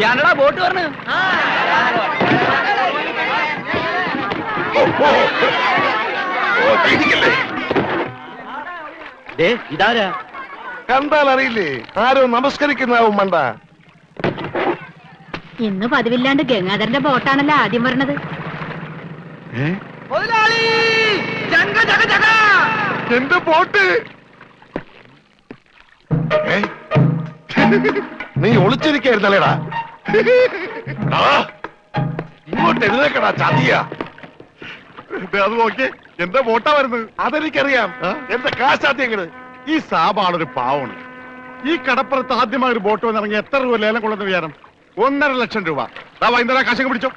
ഞാനടാ boat പറഞ്ഞു ഇതാരാ? കണ്ടാൽ അറിയില്ലേ ആരോ നമസ്കരിക്കുന്നാവും മണ്ട. ഇന്ന് പതിവില്ലാണ്ട് ഗംഗാധരന്റെ ബോട്ടാണല്ലോ ആദ്യം വരണത്. എന്റെ ബോട്ട്? നീ ഒളിച്ചിരിക്കായിരുന്നല്ലേടാ. ഇങ്ങോട്ട് എഴുന്നേക്കടാ ചതിയാ. അത് നോക്കി. എന്താ വോട്ടാ വരുന്നത്? അതെനിക്കറിയാം. എന്റെ കാശാദ്യങ്ങൾ ഈ സാബാണൊരു പാവമാണ് ഈ കടപ്പുറത്ത് ആദ്യമായി ഒരു ബോട്ട് വന്നിറങ്ങി എത്ര രൂപ ലേലം കൊള്ളുന്ന വിചാരം? ഒന്നര ലക്ഷം രൂപ. ദാ വൈകുന്നേരം കാശൊക്കെ പിടിച്ചോ.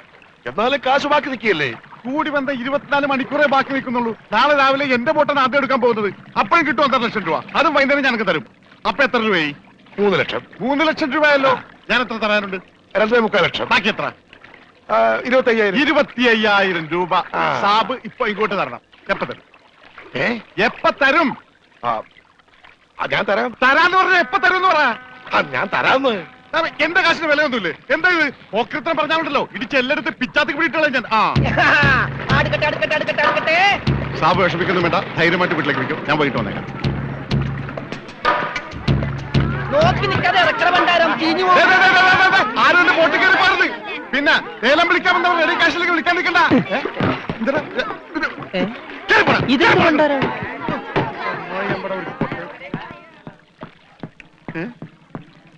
എന്നാലും കാശ് ബാക്കി നിൽക്കുകയല്ലേ? കൂടി വന്ന ഇരുപത്തിനാല് മണിക്കൂറേ ബാക്കി നിൽക്കുന്നുള്ളൂ. നാളെ രാവിലെ എന്റെ ബോട്ടാണ് ആദ്യം എടുക്കാൻ പോകുന്നത്. അപ്പോഴും കിട്ടും ഒന്നര ലക്ഷം രൂപ. അതും വൈകുന്നേരം ഞങ്ങൾക്ക് തരും. അപ്പൊ എത്ര രൂപയായി? മൂന്ന് ലക്ഷം. മൂന്ന് ലക്ഷം രൂപയല്ലോ. ഞാൻ എത്ര തരാനുണ്ട്? രണ്ടേ മുക്കാൽ ലക്ഷം. ബാക്കി എത്ര? ആ, ഇരുപത്തയ്യായിരം. ഇരുപത്തി അയ്യായിരം രൂപ. ആ. സാബ് ഇപ്പൊ ഇങ്ങോട്ട് തരണം. എപ്പ തരും? ഏ? എപ്പ തരും? ആ, ആ, ഞാൻ തരാം. തരാന്ന് പറഞ്ഞ എപ്പ തരും എന്ന് പറ. ആ, ഞാൻ തരാന്ന്. സാറേ, എന്റെ കാശിന് വിലയൊന്നുമില്ലേ എന്താ ഇത്? ഓക്രിത്രം പറഞ്ഞാലുണ്ടല്ലോ ഇടിച്ച് എല്ലായിടത്തും പിച്ചാത്തി പിടിയിട്ടുള്ള ഞാൻ. ആ. അടുക്കട്ടെ അടുക്കട്ടെ അടുക്കട്ടെ അടുക്കട്ടെ സാബ് വിഷമിക്കുന്നു വേണ്ട. ധൈര്യമായിട്ട് വീട്ടിലേക്ക് വിളിക്കും. ഞാൻ വൈകിട്ട് വന്നേക്കാം. നോക്കി നിൽക്കാതെ ഇറക്കണ ഭണ്ഡാരം ചീഞ്ഞു ആരും ബോട്ടിൽ പിന്നെ ലേലം വിളിക്കാൻ റെഡി കാശിലേക്ക് വിളിക്കാൻ നിൽക്കണ്ട? ഇത് കേറി പോടാ. ഇത് കേറി പോടാ. ഭണ്ഡാരം. അമ്മായി അമ്പട ഒരു പൊട്ട്. ഏ?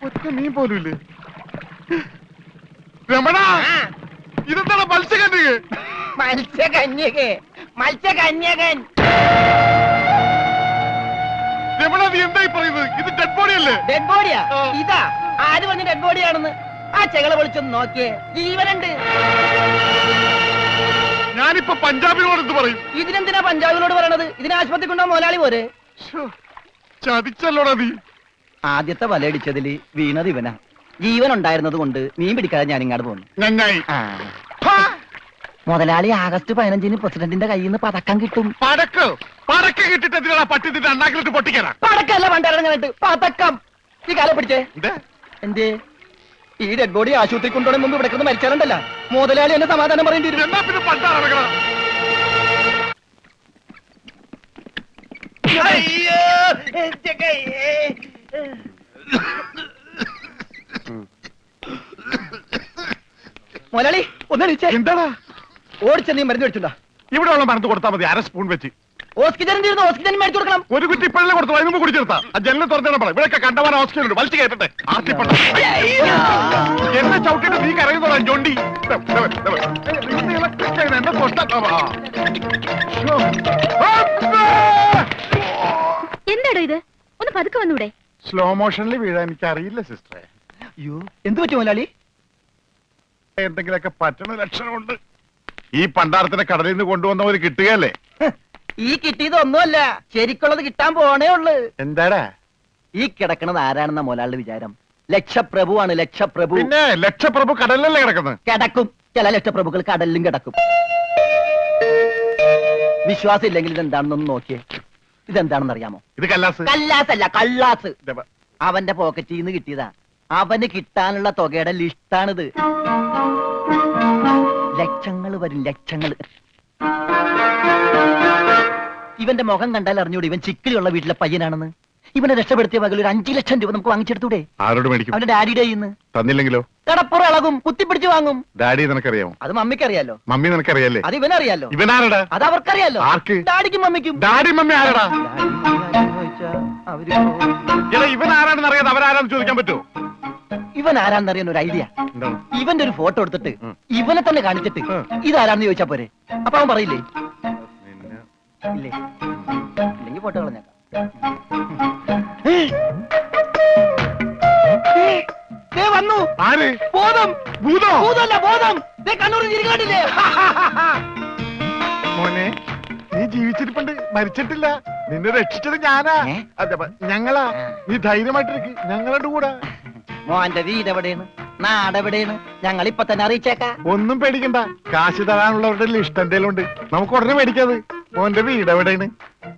ഒറ്റ മീൻ പോലും ഇല്ലേ? രമണ ഇതെന്താണ് മത്സ്യകന്യക? മത്സ്യകന്യകെ. മത്സ്യകന്യകൻ. രമണ നീ എന്തായി പറയുന്നത്? ഇത് ഡെഡ് ബോഡി അല്ലേ? ഡെഡ് ബോഡിയാ ഇതാ ആര് ഡെഡ് ബോഡിയാണെന്ന് ആ ചെകള വിളിച്ചൊന്ന് നോക്കിയേ. ജീവനുണ്ട്. ഞാനിപ്പോ പഞ്ചാബിനോട് എന്ത് പറയും? ഇതിനെന്തിനാ പഞ്ചാബിനോട് പറയണത്? ഇതിനെ ആശുപത്രി കൊണ്ടോ മുതലാളി പോരെ ചതിച്ചല്ലോടാ നീ. ആദ്യത്തെ വലയടിച്ചതിൽ വീണത് ഇവനാ. ജീവൻ ഉണ്ടായിരുന്നത് കൊണ്ട് മീൻ പിടിക്കാതെ ഞാൻ ഇങ്ങോട്ട് പോന്നു. നന്നായി. മുതലാളി ആഗസ്റ്റ് പതിനഞ്ചിന് പ്രസിഡന്റിന്റെ കയ്യിൽ നിന്ന് പതക്കം കിട്ടും. പടക്ക് പടക്ക് കിട്ടിട്ട് എന്തിനാ പട്ടി അണ്ണാക്കിലിട്ട് പൊട്ടിക്കാനാ പടക്കല്ല പണ്ടിറങ്ങാനായിട്ട് പതക്കം. ഈ കാലം പിടിച്ചേ. എന്തേ? എന്തേ? ഈ ഡെഡ് ബോഡി ആശുപത്രി കൊണ്ടുപോകണം മുമ്പ് ഇവിടെ കിടന്ന് മരിച്ചാറുണ്ടല്ല മുതലാളി എന്നെ സമാധാനം പറയേണ്ടി വരും എന്നാ പിന്നെ പണ്ടാ മുതലാളി എന്താടാ? ഓടിച്ച നീ മരുന്ന് മേടിച്ചുണ്ടാ ഇവിടെ ഉള്ള മരുന്ന് കൊടുത്താൽ മതി അര സ്പൂൺ വെച്ച്. ഓക്സിജൻ തീർന്നു ഓക്സിജൻ മേടിച്ചു കൊടുക്കണം. ഒരു കുറ്റി ഇപ്പഴേ കൊടുത്തു അതിന് മുമ്പ് കുടിച്ചെടുത്താ ആ ജനലിൽ തുറന്നിടാൻ പറ. ഇവിടെയൊക്കെ കണ്ടവാൻ ഹോസ്പിറ്റൽ ഉണ്ട് വലിച്ചു കയറ്റട്ടെ. ആർത്തിപ്പണ്ട എന്നെ ചവിട്ടിട്ട് നീ കരയുന്നോടാ ജോണ്ടി. എന്നെ. എന്താടോ ഇത്? ഒന്ന് പതുക്കെ വന്നൂടെ. സ്ലോ മോഷനിൽ വീഴാൻ എനിക്ക് അറിയില്ല സിസ്റ്ററെ അയ്യോ എന്ത് പറ്റും മുതലാളി? എന്തെങ്കിലുമൊക്കെ പറ്റണ ലക്ഷണമുണ്ട്. ഈ പണ്ടാരത്തിനെ കടലിൽ നിന്ന് കൊണ്ടുവന്നവര് കിട്ടുകയല്ലേ? ഈ കിട്ടിയത് ഒന്നുമല്ല. ശരിക്കുള്ളത് കിട്ടാൻ പോണേ ഉള്ളു. എന്താടാ? ഈ കിടക്കണത് ആരാണെന്ന മുതലാളിയുടെ വിചാരം. ലക്ഷപ്രഭുവാണ് ലക്ഷപ്രഭു. പിന്നെ ലക്ഷപ്രഭു കടലിലല്ലേ കിടക്കുന്നത്? കിടക്കും. ചില ലക്ഷപ്രഭുക്കൾ കടലിലും കിടക്കും. വിശ്വാസം ഇല്ലെങ്കിൽ ഇതെന്താണെന്നൊന്ന് നോക്കിയേ. ഇതെന്താണെന്ന് അറിയാമോ ഇത് കല്ലാസ്. കല്ലാസ് അല്ല കള്ളാസ്. ബ- അവന്റെ പോക്കറ്റിൽ നിന്ന് കിട്ടിയതാ. അവന് കിട്ടാനുള്ള തുകയുടെ ലിസ്റ്റാണിത്. ലക്ഷങ്ങൾ വരും ലക്ഷങ്ങൾ ഇവന്റെ മുഖം കണ്ടാൽ അറിഞ്ഞൂടെ ഇവൻ ചിക്കിലുള്ള വീട്ടിലെ പയ്യനാണെന്ന്. ഇവനെ രക്ഷപ്പെടുത്തിയ പകൽ ഒരു അഞ്ചു ലക്ഷം രൂപ നമുക്ക് വാങ്ങിച്ചെടുത്തൂടെ? ആരോട് മേടിക്കും? അവന്റെ ഡാഡിയുടെ ഇന്ന് തന്നില്ലെങ്കിലോ? കടപ്പുറ ഇളകും കുത്തിപ്പിടിച്ച് വാങ്ങും. ഡാഡി നിനക്കറിയാമോ? അത് മമ്മിക്കറിയാലോ. മമ്മി നിനക്കറിയാലേ അത് ഇവനറിയാലോ. ഇവനാരടാ അത് അവർക്കറിയാലോ. ആർക്ക്? ഡാഡിക്കും മമ്മിക്കും. ഡാഡി മമ്മി ആരടാ? ഇവൻ ആരാണെന്ന് അറിയാതെ അവരാരാണെന്ന് ചോദിക്കാൻ പറ്റുമോ? ഇവൻ ആരാന്ന് ആരാന്നറിയാൻ ഒരു ഐഡിയ എന്താണ് ഇവന്റെ ഒരു ഫോട്ടോ എടുത്തിട്ട് ഇവനെ തന്നെ കാണിച്ചിട്ട് ഇത് ഇതാരാന്ന് ചോദിച്ചാ പോരെ? അപ്പൊ അവൻ പറയില്ലേ? നിന്നെ- ഇല്ലേ? ഇല്ലെങ്കിൽ ഫോട്ടോ കളഞ്ഞേക്കാം. ദേ വന്നു. ആര്? ബോധം. ഭൂതോ? ഭൂതമല്ല ബോധം. ദേ കണ്ണൂർ മോനെ നീ ജീവിച്ചിരിപ്പുണ്ട് മരിച്ചിട്ടില്ല. നിന്നെ രക്ഷിച്ചത് ഞാനാ. ഏ? അതെ ഞങ്ങളാ. ആ. നീ ധൈര്യമായിട്ടിരിക്കും. ഞങ്ങളുടെ കൂടെ. മോന്റെ വീട് എവിടെയാണ്? നാടെവിടെയാണ് ഞങ്ങൾ ഇപ്പൊ തന്നെ അറിയിച്ചേക്കാ. ഒന്നും പേടിക്കണ്ട. കാശ് തരാനുള്ളവരുടെ ലിസ്റ്റ് എന്തേലും ഉണ്ട് നമുക്ക് ഉടനെ മേടിക്കാത് മോന്റെ വീട് എവിടെയാണ്?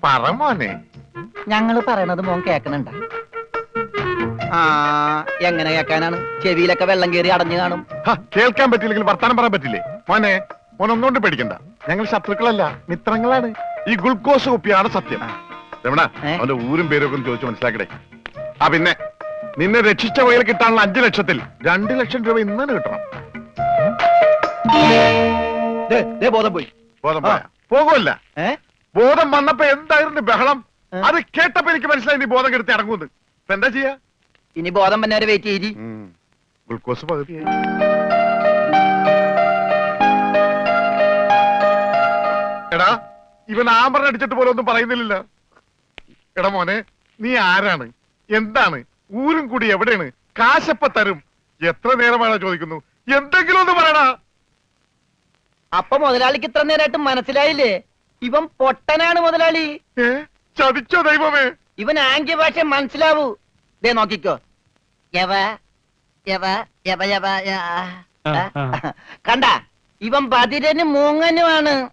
പറ മോനെ. ഞങ്ങൾ പറയണത് മോൻ കേക്കണുണ്ട. ആ എങ്ങനെ കേക്കാനാണ്? ചെവിയിലൊക്കെ വെള്ളം കയറി അടഞ്ഞു കാണും. ഹ, കേൾക്കാൻ പറ്റില്ലെങ്കിൽ വർത്താനം പറയാൻ പറ്റില്ലേ? മോനെ മോനൊന്നുകൊണ്ട് പേടിക്കണ്ട. ഞങ്ങൾ ശത്രുക്കളല്ല മിത്രങ്ങളാണ്. ഈ ഗ്ലൂക്കോസ് കുപ്പിയാണ് സത്യം. രമണ ഏ? അവന്റെ ഊരും പേരും ഒക്കെ ഒന്ന് ചോദിച്ചു മനസ്സിലാക്കടേ. ആ പിന്നെ? നിന്നെ രക്ഷിച്ച വയൽ കിട്ടാനുള്ള അഞ്ചു ലക്ഷത്തിൽ രണ്ടു ലക്ഷം രൂപ ഇന്നലെ കിട്ടണം. ദേ, ദേ ബോധം പോയി. ബോധം പോയാ? പോകുമല്ല ഏ? ബോധം വന്നപ്പോ എന്തായിരുന്നു ബഹളം? അത് കേട്ടപ്പോ എനിക്ക് മനസ്സിലായി നീ ബോധം കെടുത്തി ഇറങ്ങുന്നത് ഇപ്പൊ എന്താ ചെയ്യാ? ഇനി ബോധം വന്നെ വരെ വെയിറ്റ് ചെയ്തി ഗ്ലൂക്കോസ് പകുതിയായി എടാ ഇവൻ ആമ്പറിന് അടിച്ചിട്ട് പോലെ ഒന്നും പറയുന്നില്ലല്ലോ. എടാ മോനെ നീ ആരാണ്? എന്താണ്? ഊരും കൂടി എവിടെയാണ്? കാശപ്പ തരും. എത്ര നേരമാണോ ചോദിക്കുന്നു. എന്തെങ്കിലും ഒന്ന് പറയടാ അപ്പൊ മുതലാളിക്ക് ഇത്ര നേരമായിട്ട് മനസ്സിലായില്ലേ? ഇവൻ പൊട്ടനാണ് മുതലാളി. ഏ? ചതിച്ചോ ദൈവമേ? ഇവൻ ആംഗ്യ ഭാഷ മനസ്സിലാവൂ. ദേ നോക്കിക്കോ. യവ യവ യവ യവ യ- ആ. കണ്ട ഇവൻ ബതിരനും മൂങ്ങനുമാണ്.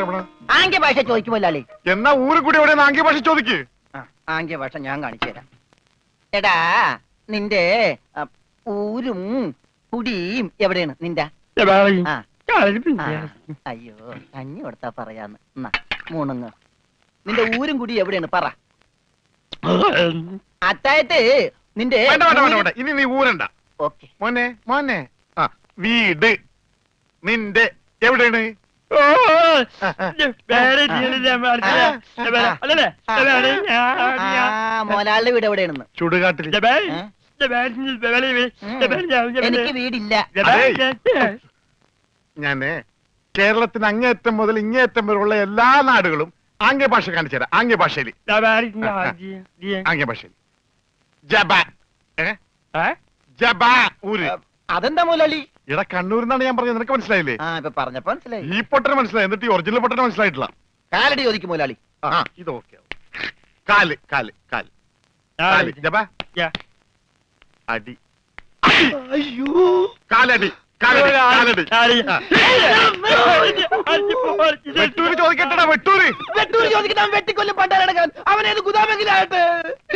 രമണ. ആംഗ്യ ഭാഷ ചോദിക്കുമല്ലേ എന്നാ ഊരും കൂടി എവിടെ ആംഗ്യ ഭാഷ ചോദിക്ക്. ആംഗ്യ ഭാഷ ഞാൻ കാണിച്ചു തരാം. എടാ നിന്റെ ഊരും കുടിയും എവിടെയാണ്? നിന്റെ? അയ്യോ കഞ്ഞി കൊടുത്താ പറയാന്ന്. മൂണുങ്ങ് നിന്റെ ഊരും കുടി എവിടെയാണ്? പറ. അത്തായത്ത് നിന്റെ ഇനി നീ ഊരണ്ട. ഓക്കെ. മോനെ മോനെ. ആ വീട്. നിന്റെ എവിടെയാണ്? മോലാളിന്റെ വീട് എവിടെയാണെന്ന്? ചുടുകാട്ടിൽ? എനിക്ക് വീടില്ല. ഞാനേ കേരളത്തിന് അങ്ങേയറ്റം മുതൽ ഇങ്ങേയറ്റം വരെയുള്ള എല്ലാ നാടുകളും ആംഗ്യ ഭാഷ കാണിച്ചു തരാം. ആംഗ്യ ഭാഷയിൽ ആംഗ്യ ഭാഷയിൽ ജബാൻ ഏ? ജബ ഊര്. അതെന്താ മോലാളി ഇട കണ്ണൂർ എന്നാണ് ഞാൻ പറഞ്ഞത്. നിനക്ക് മനസ്സിലായില്ലേ? ആ ഇപ്പൊ പറഞ്ഞപ്പോ മനസ്സിലായി. ഈ പൊട്ടന് മനസ്സിലായി. എന്നിട്ട് ഈ ഒറിജിനൽ പൊട്ടന് മനസ്സിലായിട്ടില്ല. കാലടി ചോദിക്കും മോലാളി ആ ഇത് ഓക്കെ കാൽ കാൽ കാൽ. കാൽ യാ. അടി. അയ്യോ. കാലടി കാലടി കാലടി. ആ. വെട്ടൂര് ചോദിക്കട്ടെടാ വെട്ടൂര്. വെട്ടൂര് ചോദിക്കുന്ന വെട്ടിക്കൊല്ലും പണ്ടാരടക്കാൻ അവനേത് ഗുദാമെങ്കിലായിട്ട്.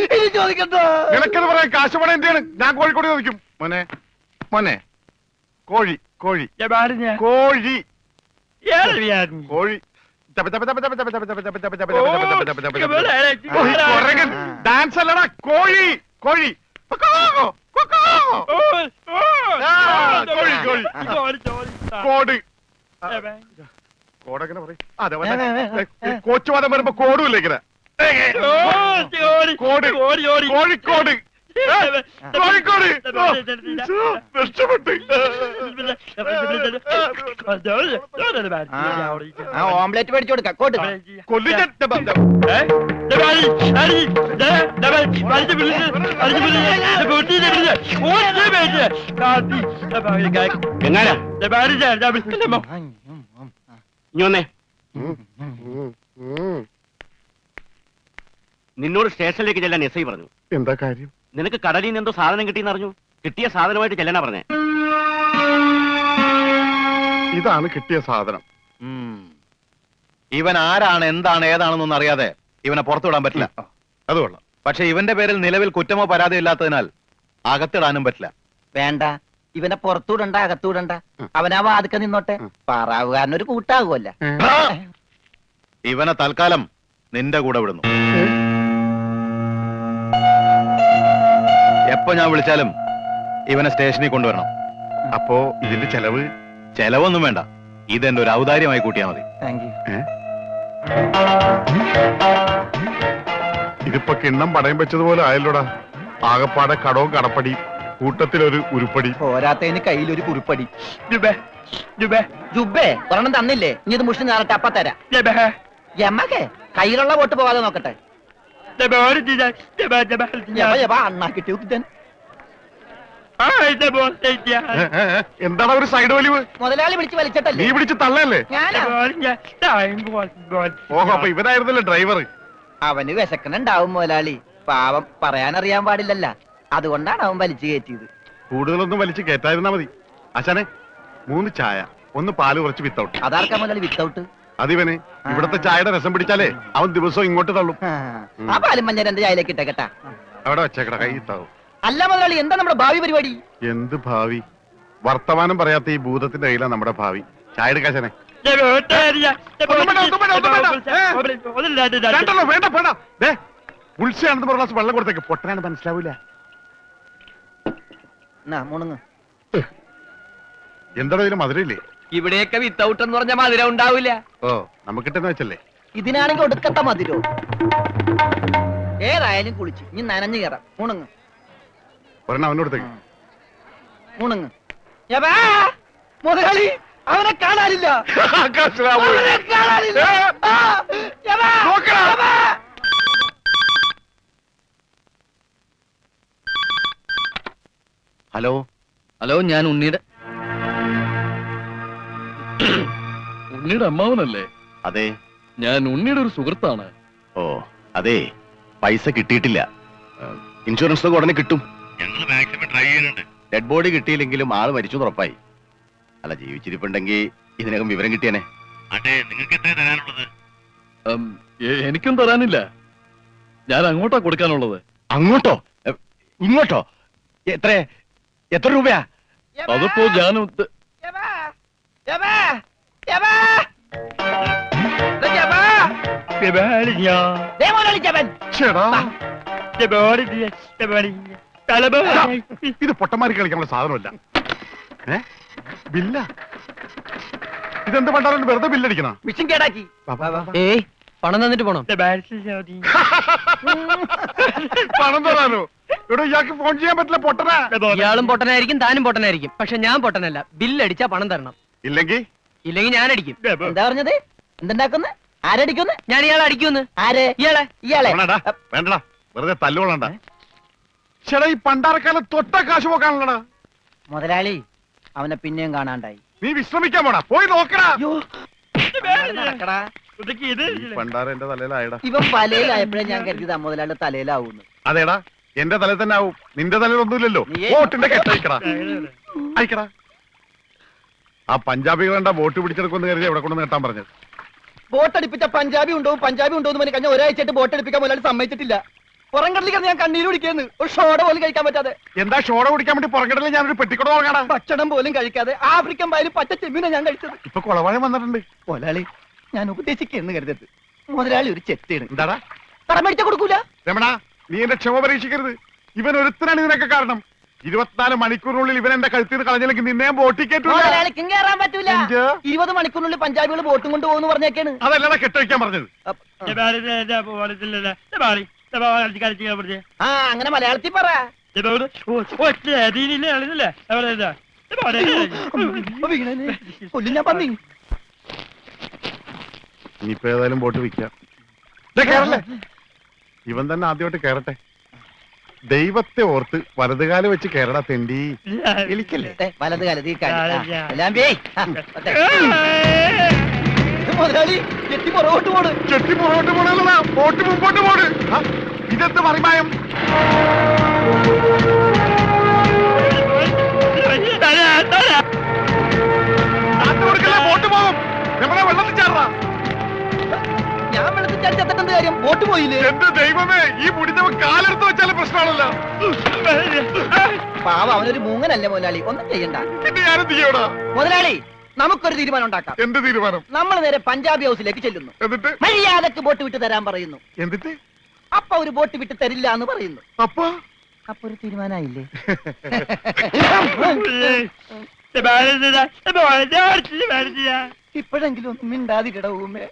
ഇനി ചോദിക്കട്ടോ നിനക്കെന്ന് പറയാൻ കാശ് പണം എന്റെയാണ് ഞാൻ കോഴിക്കോട് ചോദിക്കും. മോനെ മോനെ. കോഴി കോഴി കോഴി കോഴി ഡാൻസ് അല്ലടാ കോഴി കോഴി കോട് കോടങ്ങനെ പറയും കോച്ചുവാദം വരുമ്പോ കോടുമില്ല ഇങ്ങനെ കോട് കോഴിക്കോട് കോഴിക്കോട്. ആ. ഓംലെറ്റ് മേടിച്ചു കൊടുക്കാം. കോട്ട്. കൊല്ലിച്ച എങ്ങാനാ ഇനി വന്നേ. നിന്നോട് സ്റ്റേഷനിലേക്ക് ചെല്ലാൻ എസ് ഐ പറഞ്ഞു. എന്താ കാര്യം? നിനക്ക് കടലിൽ നിന്ന് എന്തോ സാധനം കിട്ടിയെന്ന് അറിഞ്ഞു? കിട്ടിയ സാധനമായിട്ട് ചെല്ലണ പറഞ്ഞേ. ഇതാണ് കിട്ടിയ സാധനം. ഇവൻ ആരാണ് എന്താണ് ഏതാണെന്നൊന്നും അറിയാതെ ഇവനെ പുറത്തുവിടാൻ പറ്റില്ല. അത് കൊള്ളാം. പക്ഷെ ഇവന്റെ പേരിൽ നിലവിൽ കുറ്റമോ പരാതിയോ ഇല്ലാത്തതിനാൽ അകത്തിടാനും പറ്റില്ല. വേണ്ട. ഇവനെ പുറത്തുവിടണ്ട അകത്തുവിടണ്ട അവനാ വാതുക്ക നിന്നോട്ടെ. പാറാവുകാരനൊരു കൂട്ടാകുമല്ല. ഇവനെ തൽക്കാലം നിന്റെ കൂടെ വിടുന്നു. എപ്പോ ഞാൻ വിളിച്ചാലും ഇവനെ സ്റ്റേഷനിൽ കൊണ്ടുവരണം. അപ്പോ ഇതിന്റെ ചെലവ് ചെലവൊന്നും വേണ്ട. ഇതെന്റെ ഒരു ഔദാര്യമായി കൂട്ടിയാൽ മതി. താങ്ക് യു ഇതിപ്പോ കിണ്ണം പടയം വെച്ചതുപോലെ ആയല്ലോടാ. ആകപ്പാടെ കടവും കടപ്പടി കൂട്ടത്തിലൊരു ഉരുപ്പടി. പോരാത്തതിന് കയ്യിലൊരു കുറിപ്പടി ജുബേ ഒരെണ്ണം തന്നില്ലേ? ഇനി ഇത് മുഷ്ടി ഞാനിട്ട് അപ്പ തരാം. യമകെ കയ്യിലുള്ള വോട്ട് പോകാതെ നോക്കട്ടെ. യവ, അണ്ണാ കിട്ടിയ ഉദ്ദൻ. ഏ, ഏ, ഏ, എന്താണ് ഒരു സൈഡ് വലിവ്? മുതലാളി വിളിച്ച് നീ വലിച്ചിട്ടല്ലേ പിടിച്ച് തള്ളല്ലേ ഓഹോ അപ്പൊ ഇവനായിരുന്നല്ലേ ഡ്രൈവർ അവന് വിശക്കണുണ്ടാവും മുതലാളി. പാവം പറയാനറിയാൻ പാടില്ലല്ല. അതുകൊണ്ടാണ് അവൻ വലിച്ചു കയറ്റിയത്. കൂടുതലൊന്നും വലിച്ചു കയറ്റാതിരുന്നാ മതി. അച്ഛനെ മൂന്ന് ചായ ഒന്ന് പാൽ കുറച്ച് വിത്തൗട്ട്. അതാർക്കാ മുതലാളി വിത്തൗട്ട്? അതിവന് ഇവിടത്തെ ചായയുടെ രസം പിടിച്ചാലേ അവൻ ദിവസവും ഇങ്ങോട്ട് തള്ളും ആ പാലും മഞ്ഞ രണ്ട് ചായയിലേക്ക് ഇട്ടേക്കട്ടാ അവിടെ വെച്ചേക്കട കൈ ഇത്താവും അല്ല മുതലാളി എന്താ നമ്മുടെ ഭാവി പരിപാടി എന്ത് ഭാവി വർത്തമാനം പറയാത്ത ഈ ഭൂതത്തിന്റെ കയ്യിലാണ് നമ്മുടെ ഭാവി ചായ എടുക്കാശനെ വേണ്ടല്ലോ വേണ്ട വേണ്ട ദേ ഉത്സയാണെന്ന് പറഞ്ഞ ഗ്ലാസ് വെള്ളം കൊടുത്തേക്ക് പൊട്ടനാണ് മനസ്സിലാവൂല എന്നാ മുണുങ്ങ് എന്താണോ ഇതിന് മധുരയില്ലേ ഇവിടെയൊക്കെ വിത്തൗട്ട് എന്ന് പറഞ്ഞ മധുരം ഉണ്ടാവില്ല. ഓ നമുക്ക് വെച്ചല്ലേ? ഇതിനാണെങ്കിൽ ഒടുക്കട്ട മതിരോ ഏതായാലും കുളിച്ചു. ഇനി നനഞ്ഞു കയറാം മുണങ്ങ് ഒരെണ്ണം അവനോടത്തേക്ക് മുണുങ്ങ് യബാ, മുതലാളി അവനെ കാണാനില്ല. അവനെ കാണാനില്ല. ആ. ഹലോ. ഹലോ ഞാൻ ഉണ്ണിയുടെ ഉണ്ണിയുടെ അമ്മാവനല്ലേ? അതെ. ഞാൻ ഉണ്ണിയുടെ ഒരു സുഹൃത്താണ്. ഓ അതെ. പൈസ കിട്ടിയിട്ടില്ല. ഇൻഷുറൻസ് ഒക്കെ ഉടനെ കിട്ടും. ഞങ്ങൾ മാക്സിമം ട്രൈ ചെയ്യുന്നുണ്ട്. ഡെഡ് ബോഡി കിട്ടിയില്ലെങ്കിലും ആൾ മരിച്ചു ഉറപ്പായി. അല്ല ജീവിച്ചിരിപ്പുണ്ടെങ്കിൽ ഇതിനകം വിവരം കിട്ടിയനെ. അതെ നിങ്ങൾക്ക് എത്ര തരാനുള്ളത്? എനിക്കും തരാനില്ല. ഞാൻ അങ്ങോട്ടാ കൊടുക്കാനുള്ളത്. അങ്ങോട്ടോ? ഇങ്ങോട്ടോ? എത്ര എത്ര രൂപയാ? യബാ, അതിപ്പോ ഞാൻ ഇത് പൊട്ടന്മാരി കളിക്കാനുള്ള സാധനമല്ല. ഏ? ബില്ല. ഇതെന്ത് പണ്ടാലും വെറുതെ ബില്ലടിക്കണ? മിഷൻ കേടാക്കി. ഏയ് പണം തന്നിട്ട് പോണം? പണം തരാനോ ഇവിടെ ഇയാൾക്ക് ഫോൺ ചെയ്യാൻ പറ്റില്ല പൊട്ടനാ. ഇയാളും പൊട്ടനായിരിക്കും താനും പൊട്ടനായിരിക്കും. പക്ഷെ ഞാൻ പൊട്ടനല്ല. ബില്ലടിച്ചാ പണം തരണം. ഇല്ലെങ്കിൽ ഇല്ലെങ്കിൽ ഞാൻ അടിക്കും എന്താ പറഞ്ഞത്? എന്തുണ്ടാക്കുന്നു? ആരടിക്കുന്നു? ഞാൻ ഇയാളെ അടിക്കുന്നു. ആര്? ഇയാളെ. ഇയാളെ. വേണ്ടടാ വേണ്ടടാ. വെറുതെ തല്ലുകൊള്ളണ്ട. ചേടാ ഈ പണ്ടാരക്കാലം തൊട്ട കാശ് പോക്കാണല്ലടാ. മുതലാളി അവനെ പിന്നെയും കാണാണ്ടായി. നീ വിശ്രമിക്കാൻ പോടാ. പോയി നോക്കടാ. നടക്കടാ. ഈ പണ്ടാര എന്റെ തലയിലായടാ. ഇവൻ ഞാൻ കരുതിയത് മുതലാളി തലയിലാവൂന്ന്. അതേടാ. എന്റെ തലയിൽ തന്നെ ആവും. നിന്റെ തലയിൽ ഒന്നുമില്ലല്ലോ നീയേ- വോട്ടിന്റെ കെട്ടയക്കടാ അയക്കടാ ആ പഞ്ചാബികളുടെ വോട്ട് പിടിച്ചെടുക്കുമെന്ന് കരുതി എവിടെ കൊണ്ടു നേട്ടാൻ പറഞ്ഞത്? ബോട്ട് അടിപ്പിച്ച പഞ്ചാബി ഉണ്ടോ? പഞ്ചാബി ഉണ്ടോ എന്ന് കഴിഞ്ഞ ഒരാഴ്ചയായിട്ട് ബോട്ട് അടിപ്പിക്കാൻ മുതലാളി സമ്മതിച്ചിട്ടില്ല. പുറംകടലിൽ ഞാൻ കണ്ണീര് കുടിക്കുന്നു ഒരു ഷോട പോലും കഴിക്കാൻ പറ്റാതെ. എന്താ ഷോട കുടിക്കാൻ വേണ്ടി പുറംകടലിൽ ഞാനൊരു പെട്ടിക്കൊടു തുടങ്ങാടാ ഭക്ഷണം പോലും കഴിക്കാതെ ആഫ്രിക്കൻ പായലും പച്ച ചെമ്മീനെ ഞാൻ കഴിച്ചത്. ഇപ്പൊ കുളവാഴം വന്നിട്ടുണ്ട്. മുതലാളി ഞാൻ ഉപദേശിക്കുന്നു കരുതരുത്. മുതലാളി ഒരു ചെത്തിയാണ് എന്താടാ? കടം കൊടുക്കൂല? രമണ നീ എന്റെ ക്ഷമ പരീക്ഷിക്കരുത്. ഇവൻ ഒരുത്തനാണ് ഇതിനൊക്കെ കാരണം. ഇരുപത്തിനാല് മണിക്കൂറിനുള്ളിൽ ഇവൻ എന്റെ കഴുത്തിൽ നിന്ന് കളഞ്ഞില്ലെങ്കിൽ നിന്നെയും ബോട്ടി മുതലാളിക്കും കയറാൻ പറ്റൂല എന്ത്? ഇരുപത് മണിക്കൂറിനുള്ളിൽ പഞ്ചാബികൾ ബോട്ടും കൊണ്ട് പോകുന്നു പറഞ്ഞേക്കാണ് അതല്ലടാ കെട്ടഴിക്കാൻ പറഞ്ഞത് ആ അങ്ങനെ മലയാളത്തിൽ പറ കൊല്ലും ഞാൻ പന്നി ഇനിയിപ്പോ ഏതായാലും ബോട്ട് വിൽക്കാം ദേ കേറല്ലേ ഇവൻ തന്നെ ആദ്യമായിട്ട് കേറട്ടെ ദൈവത്തെ ഓർത്ത് വലതുകാലം വെച്ച് കേരള തെണ്ടി എലിക്കല്ലേ? ദേ, വലത് കാലത്ത് ഈ മുതലാളി എത്തി പുറകോട്ട് പോണ്. ചെട്ടി പുറകോട്ട് പോണല്ലടാ പോട്ട് മുമ്പോട്ട് പോണ്. ആ, ഇതെന്ത് മറിമായം കാറ്റ് കൊടുക്കല്ലേ ബോട്ട് പോകും. നമ്മളെ വെള്ളത്തിൽ ചാടാ കാര്യം? ബോട്ട് പോയില്ലേ? എന്റെ ദൈവമേ ഈ കാലെടുത്ത് വെച്ചാലും പ്രശ്നമാണല്ലോ. പാവ അവനൊരു മൂങ്ങനല്ലേ മുതലാളി. ഒന്നും ചെയ്യണ്ട. പിന്നെ ഞാനെന്ത് ചെയ്യടാ മുതലാളി നമുക്കൊരു തീരുമാനം ഉണ്ടാക്കാം. എന്ത് തീരുമാനം? നമ്മൾ നേരെ പഞ്ചാബി ഹൗസിലേക്ക് ചെല്ലുന്നു. എന്നിട്ട്? മര്യാദയ്ക്ക് ബോട്ട് വിട്ട് തരാൻ പറയുന്നു. എന്നിട്ട്? അപ്പൊ ഒരു ബോട്ട് വിട്ട് തരില്ല എന്ന് പറയുന്നു. അപ്പൊ? അപ്പൊ ഒരു തീരുമാനമായില്ലേ ഇപ്പോഴെങ്കിലും ഒന്നും മിണ്ടാതിരിട ഊമേ.